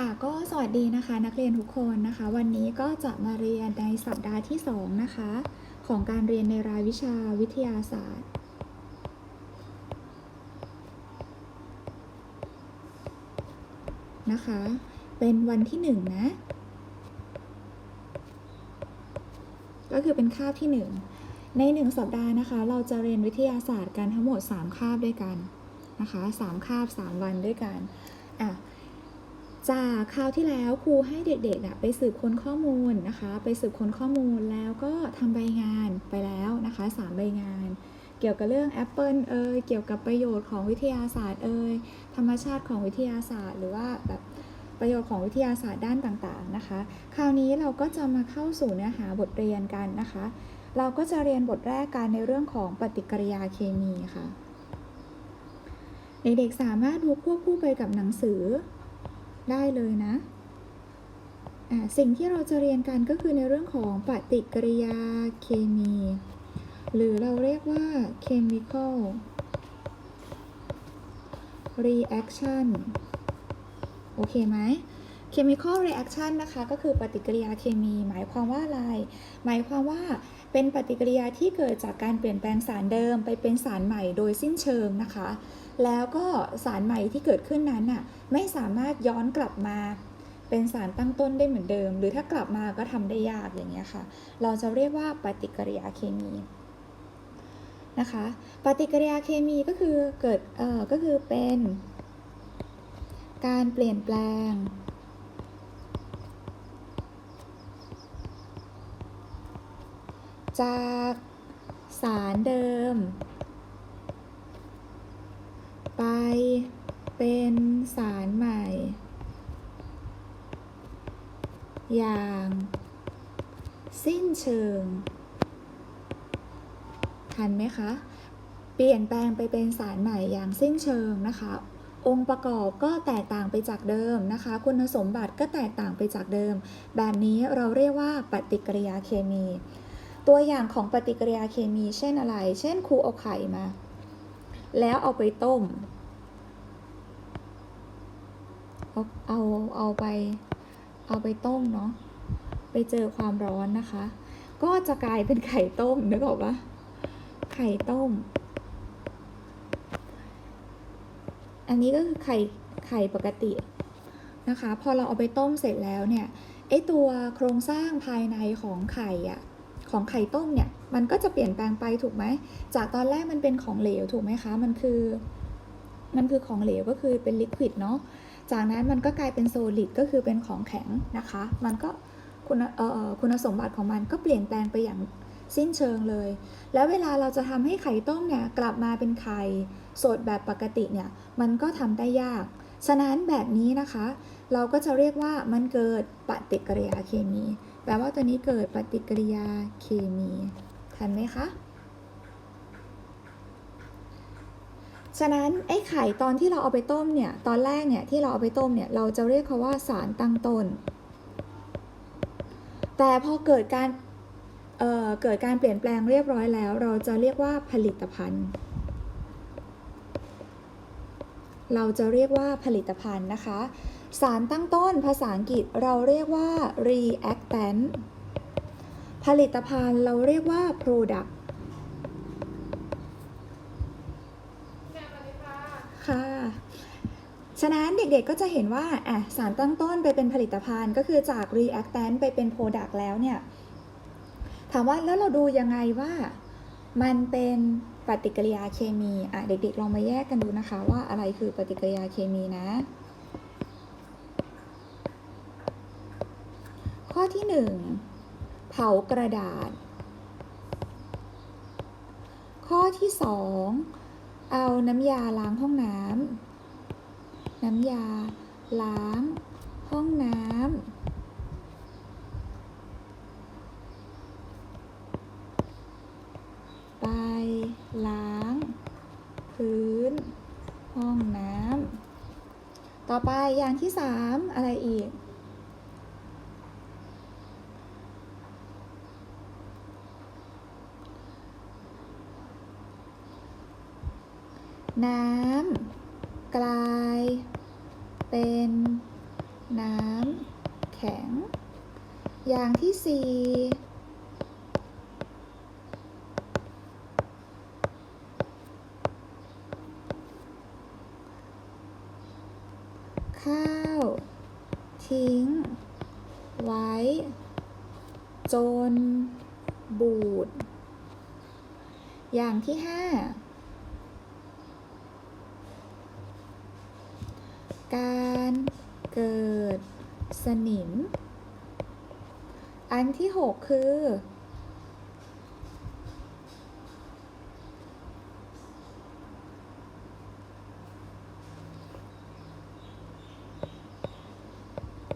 ค่ะก็สวัสดีนะคะนักเรียนทุกคนนะคะ วันนี้ก็จะมาเรียนในสัปดาห์ที่ 2 นะคะ ของการเรียนในรายวิชาวิทยาศาสตร์ นะคะ เป็นวันที่ 1 นะ ก็คือเป็นคาบที่ 1 ใน 1 สัปดาห์นะคะ เราจะเรียนวิทยาศาสตร์กันทั้งหมด 3 คาบด้วยกันนะคะ 3 คาบ 3 วันด้วยกันอะ จากคราวที่แล้วครูให้เด็กๆอะไปสืบค้นข้อมูลนะคะ ไปสืบค้นข้อมูลแล้วก็ทำใบงานไปแล้วนะคะสามใบงาน เกี่ยวกับเรื่องแอปเปิลเอ่ยเกี่ยวกับประโยชน์ของวิทยาศาสตร์เอ่ยธรรมชาติของวิทยาศาสตร์ หรือว่าแบบประโยชน์ของวิทยาศาสตร์ด้านต่างๆนะคะ คราวนี้เราก็จะมาเข้าสู่เนื้อหาบทเรียนกันนะคะ เราก็จะเรียนบทแรกกันในเรื่องของปฏิกิริยาเคมีค่ะเด็กๆสามารถดูควบคู่ไปกับหนังสือ ได้เลยนะอ่าสิ่งที่เราจะเรียนกันก็คือในเรื่องของปฏิกิริยาเคมี หรือเราเรียกว่า chemical reaction โอเคไหม chemical reaction นะคะ ก็คือปฏิกิริยาเคมี หมายความว่าอะไร หมายความว่าเป็นปฏิกิริยาที่เกิดจากการเปลี่ยนแปลงสารเดิมไปเป็นสารใหม่โดยสิ้นเชิงนะคะ แล้วก็สารใหม่ที่เกิดขึ้นนั้นน่ะไม่สามารถย้อนกลับมา เป็นสารตั้งต้นได้เหมือนเดิม หรือถ้ากลับมาก็ทำได้ยากอย่างเงี้ยค่ะ เราจะเรียกว่าปฏิกิริยาเคมีนะคะ ปฏิกิริยาเคมีก็คือเกิดเอ่อก็คือเป็นการเปลี่ยนแปลง จากสารเดิม ไปเป็นสารใหม่ อย่าง สิ้นเชิง ทันไหมคะ เปลี่ยนแปลงไปเป็นสารใหม่อย่างสิ้นเชิงนะคะ องค์ประกอบก็แตกต่างไปจากเดิมนะคะ คุณสมบัติก็แตกต่างไปจากเดิม แบบนี้เราเรียกว่าปฏิกิริยาเคมี ตัวอย่างของปฏิกิริยาเคมีเช่นอะไร เช่นครูเอาไข่มา แล้วเอาไปต้ม เอาเอาเอาไป เอาไปต้มเนาะ ไปเจอความร้อนนะคะ ก็จะกลายเป็นไข่ต้มนึกออกปะไข่ต้ม อันนี้ก็คือไข่ไข่ปกตินะคะ พอเราเอาไปต้มเสร็จแล้วเนี่ยไอตัวโครงสร้างภายในของไข่อะของไข่ต้มเนี่ย มันก็จะเปลี่ยนแปลงไปถูกไหม จากตอนแรกมันเป็นของเหลวถูกไหมคะ มันคือ มันคือของเหลวก็คือเป็นลิควิดเนาะ จากนั้นมันก็กลายเป็นโซลิดก็คือเป็นของแข็งนะคะ มันก็คุณเอ่อคุณสมบัติของมันก็เปลี่ยนแปลงไปอย่างสิ้นเชิงเลย แล้วเวลาเราจะทำให้ไข่ต้มเนี่ยกลับมาเป็นไข่สดแบบปกติเนี่ย มันก็ทำได้ยาก ฉะนั้นแบบนี้นะคะ เราก็จะเรียกว่ามันเกิดปฏิกิริยาเคมี แปลว่าตัวนี้เกิดปฏิกิริยาเคมี ทันไหมคะ ฉะนั้นไอ้ไข่ตอนที่เราเอาไปต้มเนี่ย ตอนแรกเนี่ยที่เราเอาไปต้มเนี่ย เราจะเรียกเขาว่าสารตั้งต้น แต่พอเกิดการเเกิดการเปลี่ยนแปลงเรียบร้อยแล้ว เราจะเรียกว่าผลิตภัณฑ์ เราจะเรียกว่าผลิตภัณฑ์นะคะ สารตั้งต้นภาษาอังกฤษเราเรียกว่า reactant ผลิตภัณฑ์เราเรียกว่า product ค่ะ ฉะนั้นเด็กๆก็จะเห็นว่าอะสารตั้งต้นไปเป็นผลิตภัณฑ์ ก็คือจาก reactant ไปเป็น product แล้วเนี่ย ถามว่าแล้วเราดูยังไงว่ามันเป็นปฏิกิริยาเคมี อะ เด็กๆ ลองมาแยกกันดูนะคะว่าอะไรคือปฏิกิริยาเคมีนะ ข้อที่ 1 เผากระดาษ ข้อที่ 2 เอาน้ำยาล้างห้องน้ำน้ำยาล้างห้องน้ำไปล้าง พื้น ห้องน้ำ ต่อไปอย่างที่ 3 อะไรอีก น้ำกลาย เป็นน้ำแข็ง อย่างที่สี่ข้าว ทิ้ง ไว้ จน บูด อย่างที่ห้า การเกิดสนิม อันที่หกคือ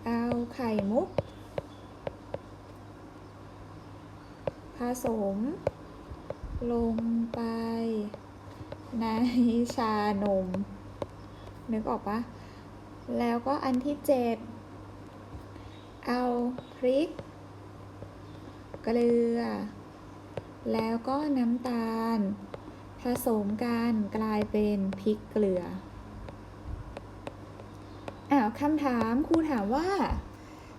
เอาไข่มุก ผสม ลงไป ในชานมนึกออกปะ แล้วก็อันที่เจ็ดเอาพริก เกลือ แล้วก็น้ำตาล ผสมกันกลายเป็นพริกเกลืออ้าวคำถามครูถามว่า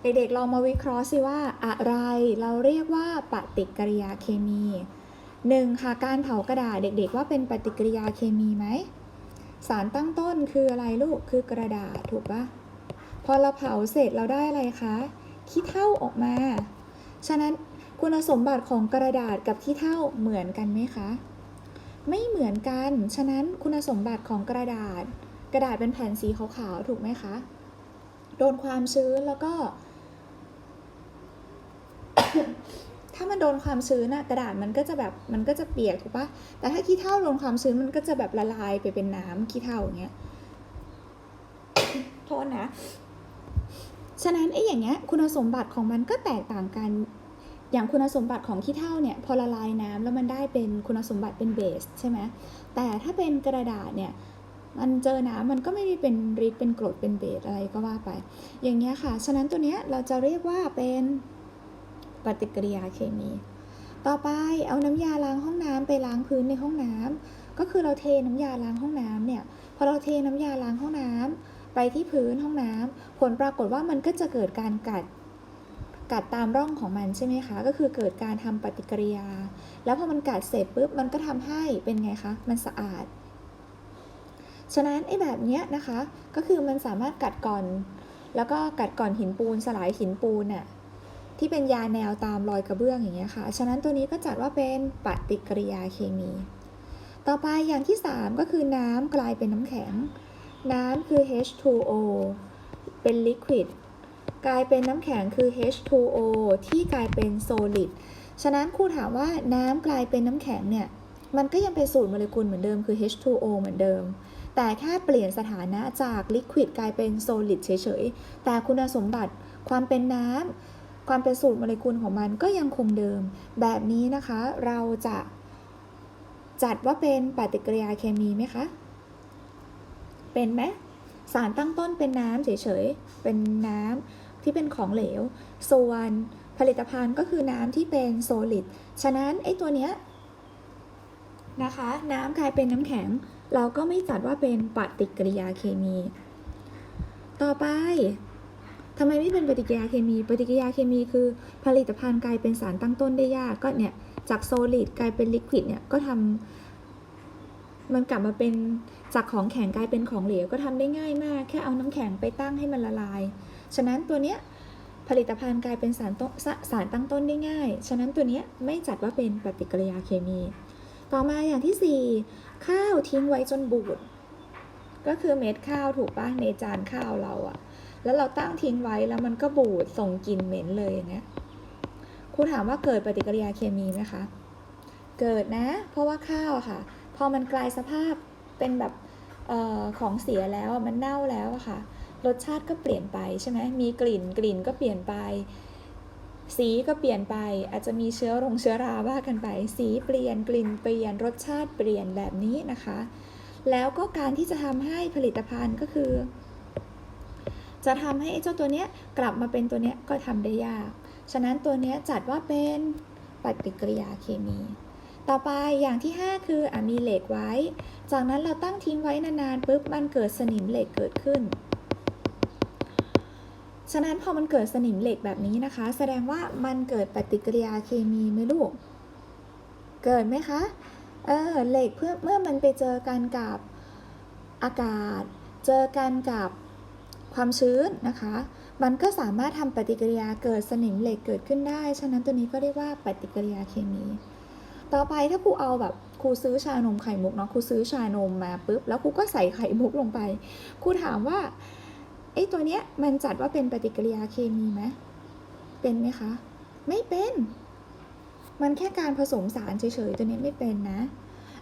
เด็กๆลองมาวิเคราะห์สิว่าอะไรเราเรียกว่าปฏิกิริยาเคมีหนึ่งค่ะการเผากระดาษเด็กๆว่าเป็นปฏิกิริยาเคมีไหม สารตั้งต้นคืออะไรลูกคือกระดาษถูกปะพอเราเผาเสร็จเราได้อะไรคะขี้เถ้าออกมา ฉะนั้นคุณสมบัติของกระดาษกับขี้เถ้าเหมือนกันไหมคะ ไม่เหมือนกัน ฉะนั้นคุณสมบัติของกระดาษ กระดาษเป็นแผ่นสีขาวๆถูกไหมคะ โดนความชื้นแล้วก็ ถ้ามันโดนความชื้นอะกระดาษมันก็จะแบบมันก็จะเปียกถูกปะแต่ถ้าขี้เถ้าโดนความชื้นมันก็จะแบบละลายไปเป็นน้ำขี้เถ้าอย่างเงี้ยโทษนะ ฉะนั้นไอ้อย่างเงี้ยคุณสมบัติของมันก็แตกต่างกันอย่างคุณสมบัติของขี้เถ้าเนี่ยพอละลายน้ำแล้วมันได้เป็นคุณสมบัติเป็นเบสใช่ไหมแต่ถ้าเป็นกระดาษเนี่ยมันเจอน้ำมันก็ไม่ได้เป็นฤทธิ์เป็นกรดเป็นเบสอะไรก็ว่าไป อย่างเงี้ยค่ะ ฉะนั้นตัวเนี้ยเราจะเรียกว่าเป็น ปฏิกิริยาเคมี ต่อไปเอาน้ำยาล้างห้องน้ำไปล้างพื้นในห้องน้ำก็คือเราเทน้ำยาล้างห้องน้ำเนี่ยพอเราเทน้ำยาล้างห้องน้ำไปที่พื้นห้องน้ำผลปรากฏว่ามันก็จะเกิดการกัดกัดตามร่องของมันใช่ไหมคะ ก็คือเกิดการทำปฏิกิริยา แล้วพอมันกัดเสร็จปุ๊บ มันก็ทำให้เป็นไงคะ มันสะอาด ฉะนั้นไอ้แบบเนี้ยนะคะ ก็คือมันสามารถกัดก่อน แล้วก็กัดก่อนหินปูนสลายหินปูนน่ะ ที่เป็นยาแนวตามรอยกระเบื้องอย่างเงี้ยค่ะ ฉะนั้นตัวนี้ก็จัดว่าเป็นปฏิกิริยาเคมี ต่อไปอย่างที่ 3 ก็คือน้ำกลายเป็นน้ำแข็ง น้ำคือ H2O เป็นลิควิดกลายเป็นน้ำแข็งคือ H2O ที่กลายเป็น solid ฉะนั้นครูถามว่าน้ำกลายเป็นน้ำแข็งเนี่ย มันก็ยังเป็นสูตรโมเลกุลเหมือนเดิมคือ H2O เหมือนเดิม แต่แค่เปลี่ยนสถานะจากลิควิดกลายเป็น solid เฉยๆ แต่คุณสมบัติความเป็นน้ำ ความเป็นสูตรโมเลกุลของมันก็ยังคงเดิม แบบนี้นะคะเราจะจัดว่าเป็นปฏิกิริยาเคมีไหมคะ เป็นไหมสารตั้งต้นเป็นน้ำเฉยๆ เป็นน้ำที่เป็นของเหลว ส่วนผลิตภัณฑ์ก็คือน้ำที่เป็นโซลิด ฉะนั้นไอ้ตัวเนี้ยนะคะ น้ำกลายเป็นน้ำแข็ง เราก็ไม่จัดว่าเป็นปฏิกิริยาเคมี ต่อไป ทำไมไม่เป็นปฏิกิริยาเคมี ปฏิกิริยาเคมีคือ ผลิตภัณฑ์กลายเป็นสารตั้งต้นได้ยากก็เนี่ยจากโซลิดกลายเป็นลิควิดเนี่ยก็ทำมันกลับมาเป็นจากของแข็งกลายเป็นของเหลวก็ทำได้ง่ายมาก แค่เอาน้ำแข็งไปตั้งให้มันละลาย ฉะนั้นตัวเนี้ยผลิตภัณฑ์กลายเป็นสารต้นสสารตั้งต้นได้ง่าย ฉะนั้นตัวเนี้ยไม่จัดว่าเป็นปฏิกิริยาเคมี ต่อมาอย่างที่ 4 ข้าวทิ้งไว้จนบูด ก็คือเม็ดข้าวถูกป้ะในจานข้าวเราอะ แล้วเราตั้งทิ้งไว้แล้วมันก็บูดส่งกลิ่นเหม็นเลยอย่างเงี้ยครูถามว่าเกิดปฏิกิริยาเคมีไหมคะ เกิดนะ เพราะว่าข้าวอะค่ะ พอมันกลายสภาพเป็นแบบออของเสียแล้วมันเน่าแล้วอะค่ะ รสชาติก็เปลี่ยนไปใช่ไหมมีกลิ่นกลิ่นก็เปลี่ยนไป สีก็เปลี่ยนไป อาจจะมีเชื้อรงเชื้อราว่ากันไป สีเปลี่ยนกลิ่นเปลี่ยนรสชาติเปลี่ยนแบบนี้นะคะ แล้วก็การที่จะทำให้ผลิตภัณฑ์ก็คือ จะทำให้ไอ้เจ้าตัวเนี้ยกลับมาเป็นตัวเนี้ยก็ทำได้ยาก ฉะนั้นตัวเนี้ยจัดว่าเป็นปฏิกิริยาเคมี ต่อไปอย่างที่ 5 คืออมีเหล็กไว้ จากนั้นเราตั้งทิ้งไว้นานๆปุ๊บมันเกิดสนิมเหล็กเกิดขึ้น ฉะนั้นพอมันเกิดสนิมเหล็กแบบนี้นะคะ แสดงว่ามันเกิดปฏิกิริยาเคมีไหมลูก เกิดไหมคะ เออเหล็กเพื่อเมื่อมันไปเจอกันกับอากาศ เจอกันกับ ความชื้นนะคะ มันก็สามารถทำปฏิกิริยาเกิดสนิมเหล็กเกิดขึ้นได้ ฉะนั้นตัวนี้ก็เรียกว่าปฏิกิริยาเคมี ต่อไปถ้าครูเอาแบบครูซื้อชานมไข่มุกเนาะครูซื้อชานมมาปุ๊บแล้วครูก็ใส่ไข่มุกลงไปครูถามว่าไอ้ตัวเนี้ยมันจัดว่าเป็นปฏิกิริยาเคมีไหมเป็นไหมคะ ไม่เป็น มันแค่การผสมสารเฉยๆตัวนี้ไม่เป็นนะ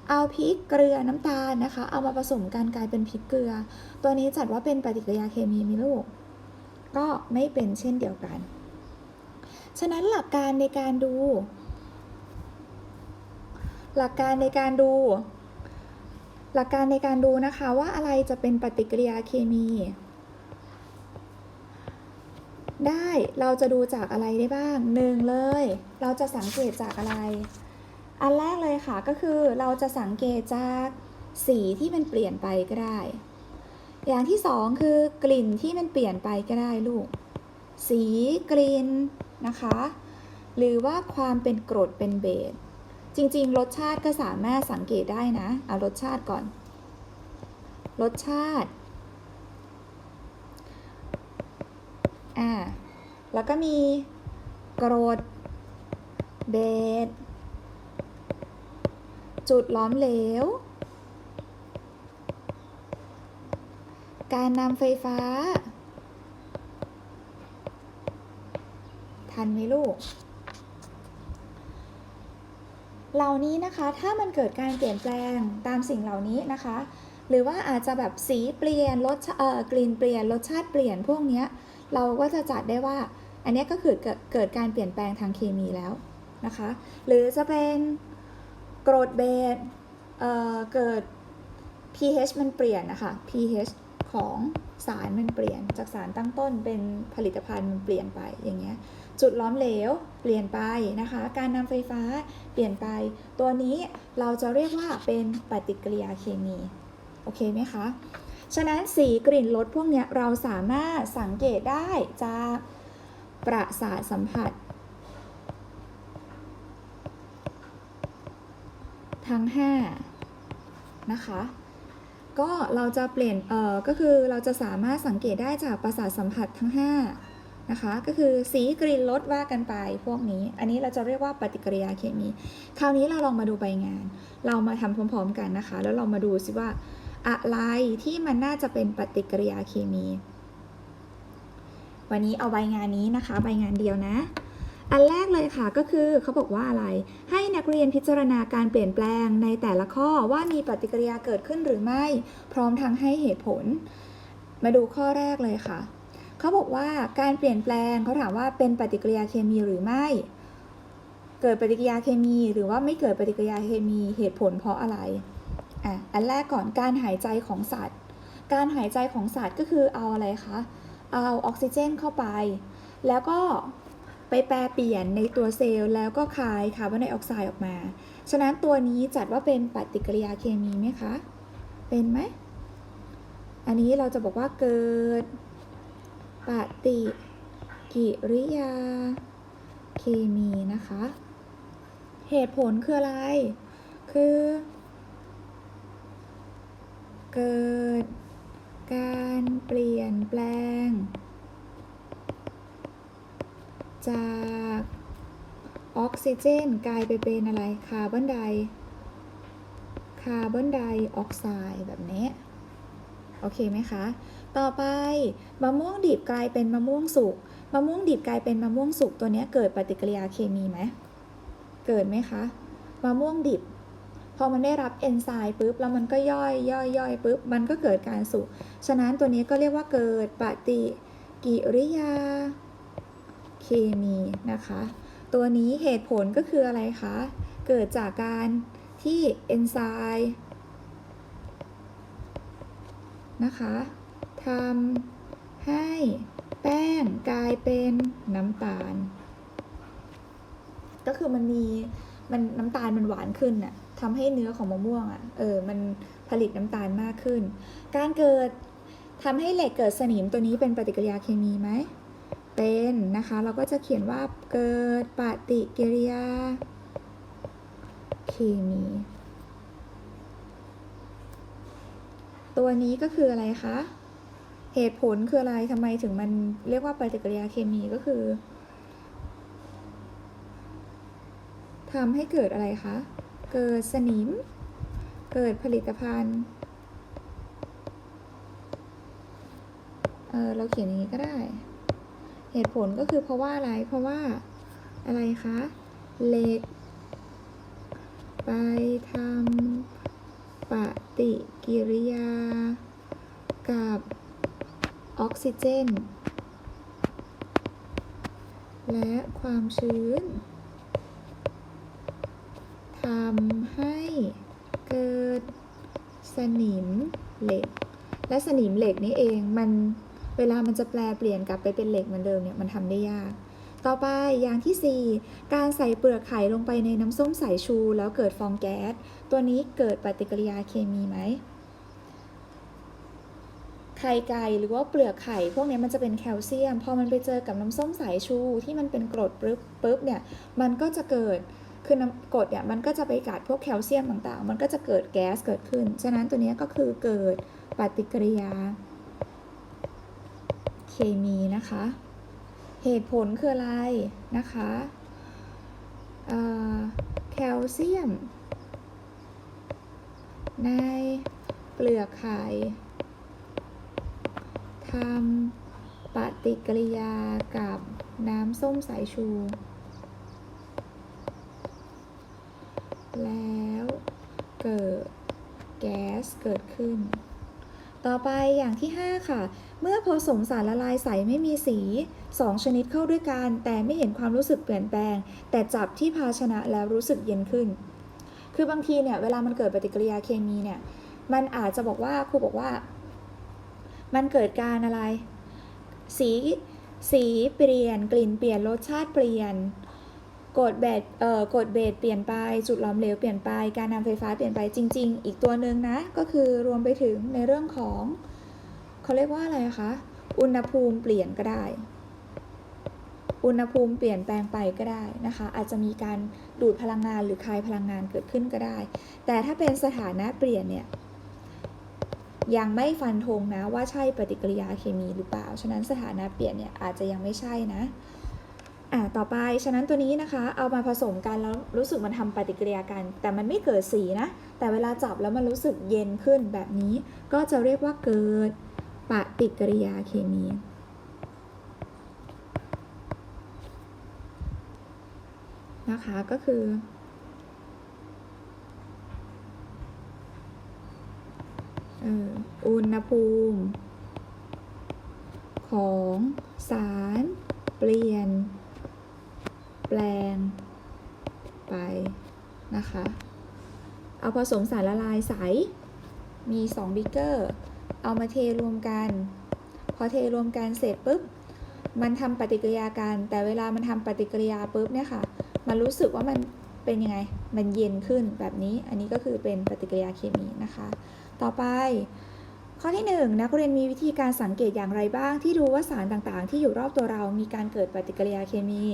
เอาพริกเกลือน้ำตาลนะคะ เอามาผสมกันกลายเป็นพริกเกลือ ตัวนี้จัดว่าเป็นปฏิกิริยาเคมีมีลูก ก็ไม่เป็นเช่นเดียวกัน ฉะนั้นหลักการในการดู หลักการในการดู หลักการในการดูนะคะว่าอะไรจะเป็นปฏิกิริยาเคมี ได้เราจะดูจากอะไรได้บ้างหนึ่งเลย เราจะสังเกตจากอะไร อันแรกเลยค่ะก็คือเราจะสังเกตจากสีที่มันเปลี่ยนไปก็ได้ อย่างที่สองคือกลิ่นที่มันเปลี่ยนไปก็ได้ลูก สีกลิ่นนะคะ หรือว่าความเป็นกรดเป็นเบส จริงๆ รสชาติก็สามารถสังเกตได้นะ เอารสชาติก่อน รสชาติ อ่า แล้วก็มีกรดเบส จุดล้อมเหลว การนำไฟฟ้า ทันไหมลูก เหล่านี้นะคะ ถ้ามันเกิดการเปลี่ยนแปลงตามสิ่งเหล่านี้นะคะ หรือว่าอาจจะแบบสีเปลี่ยน รสเอ่อกลิ่นเปลี่ยน รสชาติเปลี่ยนพวกนี้เราก็จะจัดได้ว่า อันนี้ก็คือเกิดการเปลี่ยนแปลงทางเคมีแล้วนะคะ หรือจะเป็น กรดเบสเเกิด pH มันเปลี่ยนนะคะ pH ของสารมันเปลี่ยน จากสารตั้งต้นเป็นผลิตภัณฑ์มันเปลี่ยนไปอย่างเงี้ยจุดล้อมเหลวเปลี่ยนไปนะคะ การนำไฟฟ้าเปลี่ยนไป ตัวนี้เราจะเรียกว่าเป็นปฏิกิริยาเคมี โอเคไหมคะ ฉะนั้นสีกลิ่นรสพวกเนี้ยเราสามารถสังเกตได้จากประสาทสัมผัส ทั้ง 5 นะคะ ก็เราจะเปลี่ยนเอ่อก็คือเราจะสามารถสังเกตได้จากประสาทสัมผัสทั้ง 5 นะคะ ก็คือสีกลิ่นรสว่ากันไปพวกนี้ อันนี้เราจะเรียกว่าปฏิกิริยาเคมี คราวนี้เราลองมาดูใบงาน เรามาทำพร้อมๆกันนะคะ แล้วเรามาดูสิว่าอะไรที่มันน่าจะเป็นปฏิกิริยาเคมี วันนี้เอาใบงานนี้นะคะ ใบงานเดียวนะ อันแรกเลยค่ะก็คือเขาบอกว่าอะไร ให้นักเรียนพิจารณาการเปลี่ยนแปลงในแต่ละข้อว่ามีปฏิกิริยาเกิดขึ้นหรือไม่ พร้อมทั้งให้เหตุผล มาดูข้อแรกเลยค่ะเขาบอกว่าการเปลี่ยนแปลงเขาถามว่าเป็นปฏิกิริยาเคมีหรือไม่ เกิดปฏิกิริยาเคมี หรือว่าไม่เกิดปฏิกิริยาเคมีเหตุผลเพราะอะไรอะอันแรกก่อนการหายใจของสัตว์ การหายใจของสัตว์ก็คือเอาอะไรคะเอาออกซิเจนเข้าไป แล้วก็ ไปแปรเปลี่ยนในตัวเซลล์แล้วก็คายคาร์บอนไดออกไซด์ออกมา ฉะนั้นตัวนี้จัดว่าเป็นปฏิกิริยาเคมีไหมคะ เป็นไหม อันนี้เราจะบอกว่าเกิดปฏิกิริยาเคมีนะคะ เหตุผลคืออะไร คือ เกิดการเปลี่ยนแปลง จากออกซิเจนกลายไปเป็นอะไรคาร์บอนไดคาร์บอนไดออกไซด์แบบนี้โอเคไหมคะ ต่อไปมะม่วงดิบกลายเป็นมะม่วงสุกมะม่วงดิบกลายเป็นมะม่วงสุกตัวนี้เกิดปฏิกิริยาเคมีไหมเกิดไหมคะมะม่วงดิบ พอมันได้รับเอนไซม์ปุ๊บแล้วมันก็ย่อยย่อยย่อยปุ๊บมันก็เกิดการสุกฉะนั้นตัวนี้ก็เรียกว่าเกิดปฏิกิริยา เคมีนะคะ ตัวนี้เหตุผลก็คืออะไรคะ เกิดจากการที่เอนไซม์นะคะทำให้แป้งกลายเป็นน้ำตาล ก็คือมันมีมันน้ำตาลมันหวานขึ้นน่ะทำให้เนื้อของมะม่วงอะเออมันผลิตน้ำตาลมากขึ้น การเกิดทำให้เหล็กเกิดสนิมตัวนี้เป็นปฏิกิริยาเคมีไหม เป็นนะคะ เราก็จะเขียนว่าเกิดปฏิกิริยา เคมี ตัวนี้ก็คืออะไรคะ เหตุผลคืออะไรทำไมถึงมันเรียกว่าปฏิกิริยาเคมีก็คือทำให้เกิดอะไรคะ เกิดสนิม เกิดผลิตภัณฑ์ เออเราเขียนอย่างนี้ก็ได้ เหตุผลก็คือเพราะว่าอะไร เพราะว่าอะไรคะเหล็ก ไปทำปฏิกิริยา กับออกซิเจน และความชื้นทำให้เกิดสนิมเหล็ก และสนิมเหล็กนี้เองมัน เวลามันจะแปลเปลี่ยนกลับไปเป็นเหล็กเหมือนเดิมเนี่ยมันทำได้ยาก ต่อไปอย่างที่ 4 การใส่เปลือกไข่ลงไปในน้ำส้มสายชู แล้วเกิดฟองแก๊ส ตัวนี้เกิดปฏิกิริยาเคมีไหมไข่ไก่หรือว่าเปลือกไข่ พวกนี้มันจะเป็นแคลเซียม พอมันไปเจอกับน้ำส้มสายชูที่มันเป็นกรดปุ๊บปุ๊บเนี่ยมันก็จะเกิดคือน้ำกรดเนี่ยมันก็จะไปกัดพวกแคลเซียมต่างๆ มันก็จะเกิดแก๊สเกิดขึ้น ฉะนั้นตัวนี้ก็คือเกิดปฏิกิริยา เคมีนะคะ เหตุผลคืออะไรนะคะเอ่อแคลเซียม ในเปลือกไข่ทำปฏิกิริยากับน้ำส้มสายชู แล้วเกิดแก๊สเกิดขึ้น ต่อไปอย่างที่ 5 ค่ะ เมื่อผสมสารละลายใสไม่มีสี 2 ชนิดเข้าด้วยกัน แต่ไม่เห็นความรู้สึกเปลี่ยนแปลง แต่จับที่ภาชนะแล้วรู้สึกเย็นขึ้น คือบางทีเนี่ยเวลามันเกิดปฏิกิริยาเคมีเนี่ย มันอาจจะบอกว่าครูบอกว่า มันเกิดการอะไร สี สีเปลี่ยน กลิ่นเปลี่ยน รสชาติเปลี่ยน กดเบสเอ่อกดเบสเปลี่ยนไป จุดหลอมเหลวเปลี่ยนไป การนำไฟฟ้าเปลี่ยนไปจริง ๆ อีกตัวหนึ่งนะ ก็คือรวมไปถึงในเรื่องของเขาเรียกว่าอะไรคะ อุณหภูมิเปลี่ยนก็ได้ อุณหภูมิเปลี่ยนแปลงไปก็ได้นะคะ อาจจะมีการดูดพลังงานหรือคายพลังงานเกิดขึ้นก็ได้ แต่ถ้าเป็นสถานะเปลี่ยนเนี่ยยังไม่ฟันธงนะว่าใช่ปฏิกิริยาเคมีหรือเปล่า ฉะนั้นสถานะเปลี่ยนเนี่ยอาจจะยังไม่ใช่นะ อ่าต่อไปฉะนั้นตัวนี้นะคะ เอามาผสมกันแล้วรู้สึกมันทำปฏิกิริยากัน แต่มันไม่เกิดสีนะ แต่เวลาจับแล้วมันรู้สึกเย็นขึ้นแบบนี้ ก็จะเรียกว่าเกิดปฏิกิริยาเคมีนะคะก็คือออุณหภูมิ ของสารเปลี่ยน แปลงไปนะคะ เอาผสมสารละลายใส มี2บิกเกอร์ เอามาเทรวมกัน พอเทรวมกันเสร็จปุ๊บ มันทำปฏิกิริยากัน แต่เวลามันทำปฏิกิริยาปุ๊บเนี่ยค่ะ มันรู้สึกว่ามันเป็นยังไง มันเย็นขึ้นแบบนี้ อันนี้ก็คือเป็นปฏิกิริยาเคมีนะคะ ต่อไป ข้อที่1นงนักเรียนมีวิธีการสังเกตอย่างไรบ้าง ที่รู้ว่าสารต่างๆ ที่อยู่รอบตัวเรามีการเกิดปฏิกิริยาเคมี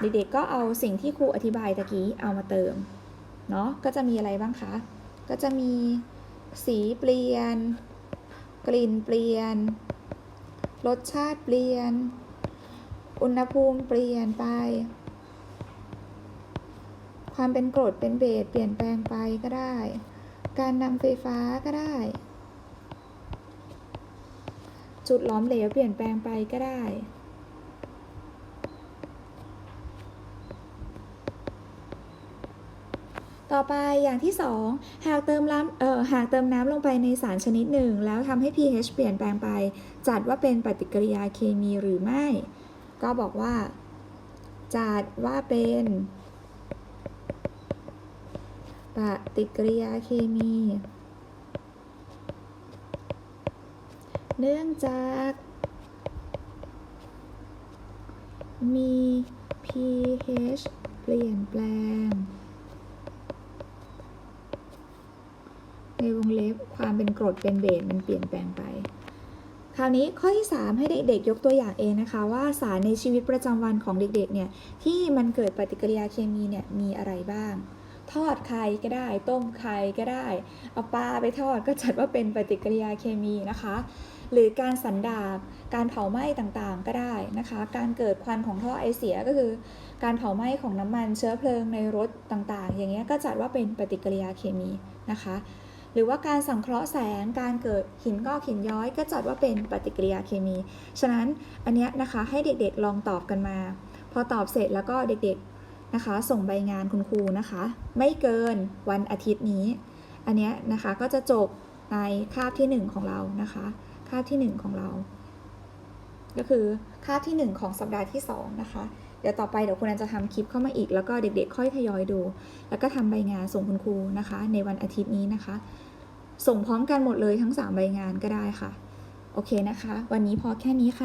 เด็กๆก็เอาสิ่งที่ครูอธิบายตะกี้เอามาเติมเนาะก็จะมีอะไรบ้างคะ ก็จะมีสีเปลี่ยน กลิ่นเปลี่ยน รสชาติเปลี่ยน อุณหภูมิเปลี่ยนไป ความเป็นกรดเป็นเบสเปลี่ยนแปลงไปก็ได้ การนำไฟฟ้าก็ได้ จุดล้อมเหลวเปลี่ยนแปลงไปก็ได้ ต่อไปอย่างที่ 2 หากเติมน้ำเอ่อหากเติมน้ำลงไปในสารชนิดหนึ่ง แล้วทำให้ pH เปลี่ยนแปลงไป จัดว่าเป็นปฏิกิริยาเคมีหรือไม่ ก็บอกว่า จัดว่าเป็นปฏิกิริยาเคมี เนื่องจาก มี pH เปลี่ยนแปลง ในวงเล็บความเป็นกรดเป็นเบสมันเปลี่ยนแปลงไป คราวนี้ข้อที่ 3 ให้เด็กๆยกตัวอย่างเองนะคะว่าสารในชีวิตประจำวันของเด็กๆเนี่ยที่มันเกิดปฏิกิริยาเคมีเนี่ยมีอะไรบ้างทอดไข่ก็ได้ ต้มไข่ก็ได้ เอาปลาไปทอดก็จัดว่าเป็นปฏิกิริยาเคมีนะคะ หรือการสันดาบการเผาไหม้ต่างๆก็ได้นะคะ การเกิดควันของท่อไอเสียก็คือ การเผาไหม้ของน้ำมันเชื้อเพลิงในรถต่างๆ อย่างเงี้ยก็จัดว่าเป็นปฏิกิริยาเคมีนะคะ หรือว่าการสังเคราะห์แสงการเกิดหินงอกหินย้อย ก็จัดว่าเป็นปฏิกิริยาเคมี ฉะนั้นอันเนี้ยนะคะให้เด็กๆลองตอบกันมา พอตอบเสร็จแล้วก็เด็กๆนะคะ ส่งใบงานคุณครูนะคะ ไม่เกินวันอาทิตย์นี้ อันเนี้ยนะคะก็จะจบในคาบที่ 1 ของเรานะคะ คาบทีหนึ่1 ของเรา ก็คือคาบทีหนึ่1 ของสัปดาห์ที่ 2 นะคะ เดี๋ยวต่อไปเดี๋ยวคุณอันจะทำคลิปเข้ามาอีก แล้วก็เด็กๆ ค่อยทยอยดู แล้วก็ทำใบงานส่งคุณครูนะคะ ในวันอาทิตย์นี้นะคะ ส่งพร้อมกันหมดเลยทั้ง 3 ใบงานก็ได้ค่ะ โอเคนะคะ วันนี้พอแค่นี้ค่ะ